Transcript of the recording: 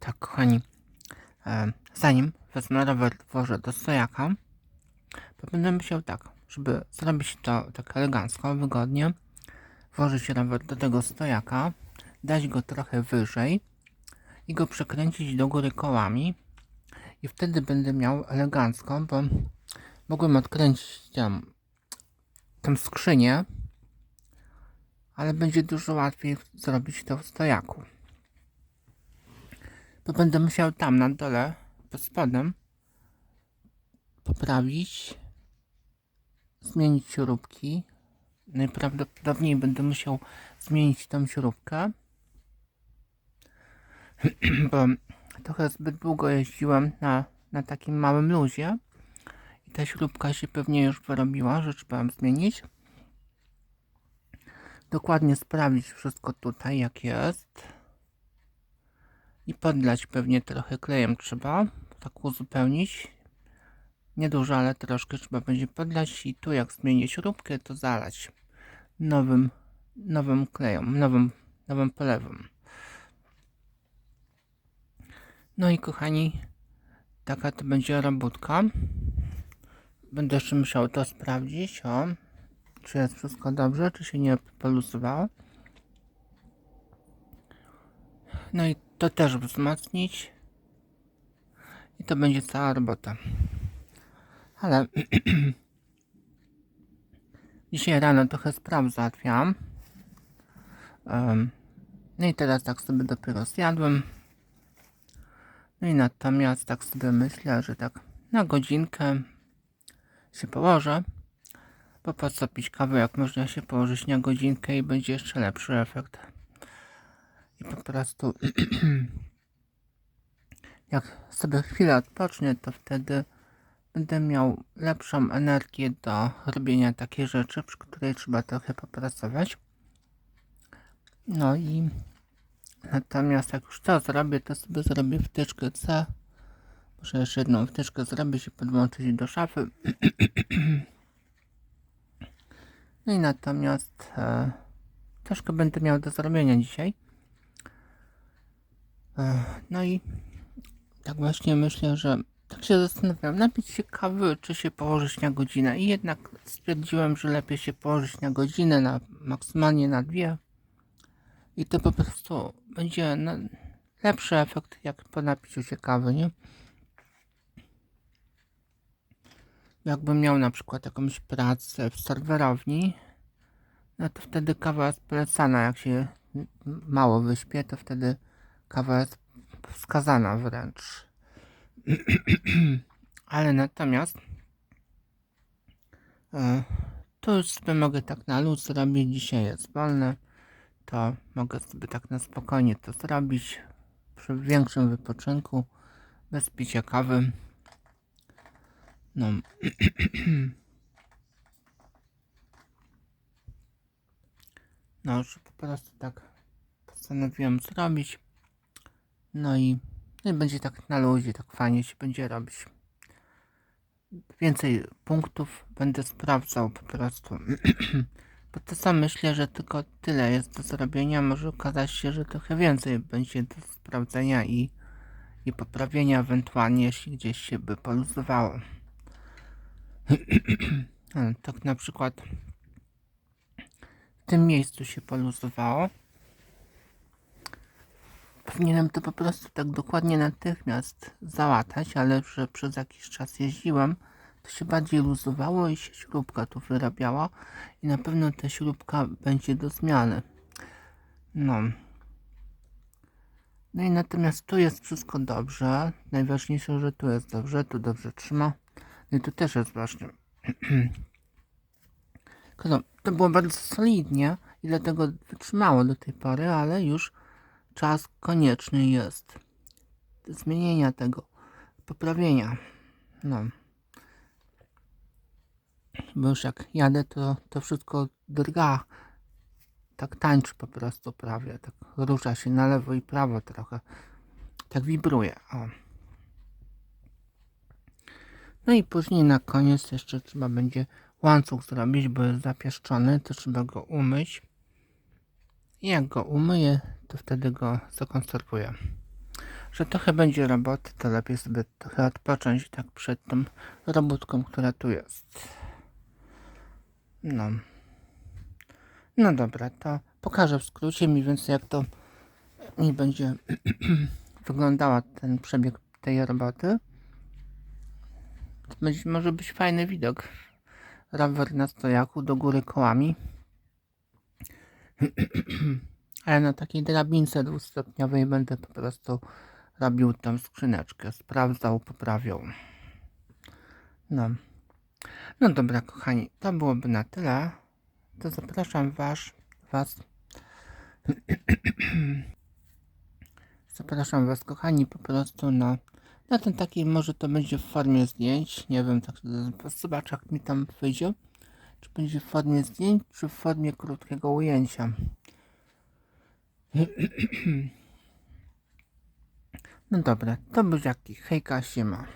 Tak, kochani, e, zanim wezmę rower, włożę do stojaka, to będę musiał tak, żeby zrobić to tak elegancko, wygodnie, włożyć rower do tego stojaka, dać go trochę wyżej i go przekręcić do góry kołami. I wtedy będę miał elegancko, bo mogłem odkręcić tam skrzynię, ale będzie dużo łatwiej zrobić to w stojaku to będę musiał tam na dole, pod spodem, poprawić, zmienić śrubki. Najprawdopodobniej będę musiał zmienić tą śrubkę, bo trochę zbyt długo jeździłem na, na takim małym luzie i ta śrubka się pewnie już wyrobiła, że trzeba zmienić. Dokładnie sprawdzić wszystko tutaj jak jest i podlać pewnie trochę klejem trzeba, tak uzupełnić. Niedużo, ale troszkę trzeba będzie podlać i tu jak zmienię śrubkę, to zalać nowym, nowym klejem, nowym, nowym polewem. No i kochani, taka to będzie robótka. Będę jeszcze musiał to sprawdzić, o, czy jest wszystko dobrze, czy się nie poluzowało. No i to też wzmocnić. I to będzie cała robota. Ale dzisiaj rano trochę spraw załatwiam. Um, no i teraz tak sobie dopiero zjadłem. No i natomiast tak sobie myślę, że tak na godzinkę się położę. Bo po co pić kawę, jak można się położyć na godzinkę i będzie jeszcze lepszy efekt i po prostu jak sobie chwilę odpocznę, to wtedy będę miał lepszą energię do robienia takiej rzeczy, przy której trzeba trochę popracować. No i natomiast jak już to zrobię, to sobie zrobię wtyczkę C. Muszę jeszcze jedną wtyczkę zrobić i podłączyć do szafy. No i natomiast e, troszkę będę miał do zrobienia dzisiaj. No i tak właśnie myślę, że tak się zastanawiam, napić się kawy, czy się położyć na godzinę. I jednak stwierdziłem, że lepiej się położyć na godzinę, na maksymalnie na dwie. I to po prostu będzie no, lepszy efekt, jak po napiciu się kawy, nie? Jakbym miał na przykład jakąś pracę w serwerowni, no to wtedy kawa jest polecana. Jak się mało wyśpię, to wtedy kawa jest wskazana wręcz. Ale natomiast e, to już sobie mogę tak na luz zrobić. Dzisiaj jest wolne. To mogę sobie tak na spokojnie to zrobić. Przy większym wypoczynku. Bez picia kawy. No. No, że po prostu tak postanowiłem zrobić. No i, no i będzie tak na luzie, tak fajnie się będzie robić. Więcej punktów będę sprawdzał po prostu. Bo to sam myślę, że tylko tyle jest do zrobienia. Może okazać się, że trochę więcej będzie do sprawdzenia i, i poprawienia ewentualnie, jeśli gdzieś się by poluzowało. tak na przykład w tym miejscu się poluzowało Powinienem to po prostu tak dokładnie natychmiast załatać, ale że przez jakiś czas jeździłem, to się bardziej luzowało i się śrubka tu wyrabiała i na pewno ta śrubka będzie do zmiany. No. No i natomiast tu jest wszystko dobrze. Najważniejsze, że tu jest dobrze, tu dobrze trzyma. No i tu też jest właśnie. to było bardzo solidnie i dlatego wytrzymało do tej pory, ale już czas konieczny jest zmienienia tego, poprawienia. No. Bo już jak jadę, to to wszystko drga. Tak tańczy po prostu prawie. Tak rusza się na lewo i prawo trochę. Tak wibruje. O. No i później na koniec jeszcze trzeba będzie łańcuch zrobić, bo jest zapieszczony. To trzeba go umyć. I jak go umyję, to wtedy go zakonserwuję. że trochę będzie roboty, to lepiej sobie trochę odpocząć tak przed tą robótką, która tu jest. No. No dobra, to pokażę w skrócie mniej więcej jak to mi będzie wyglądała ten przebieg tej roboty. To będzie, może być fajny widok. Rower na stojaku do góry kołami. Ale na takiej drabince dwustopniowej będę po prostu robił tą skrzyneczkę. Sprawdzał, poprawiał. No. No dobra, kochani, to byłoby na tyle. To zapraszam was, was. zapraszam was, kochani, po prostu na, na ten taki, może to będzie w formie zdjęć. Nie wiem, tak zobacz, jak mi tam wyjdzie. Czy będzie w formie zdjęć, czy w formie krótkiego ujęcia. No dobra, to buziaki. Hejka, siema.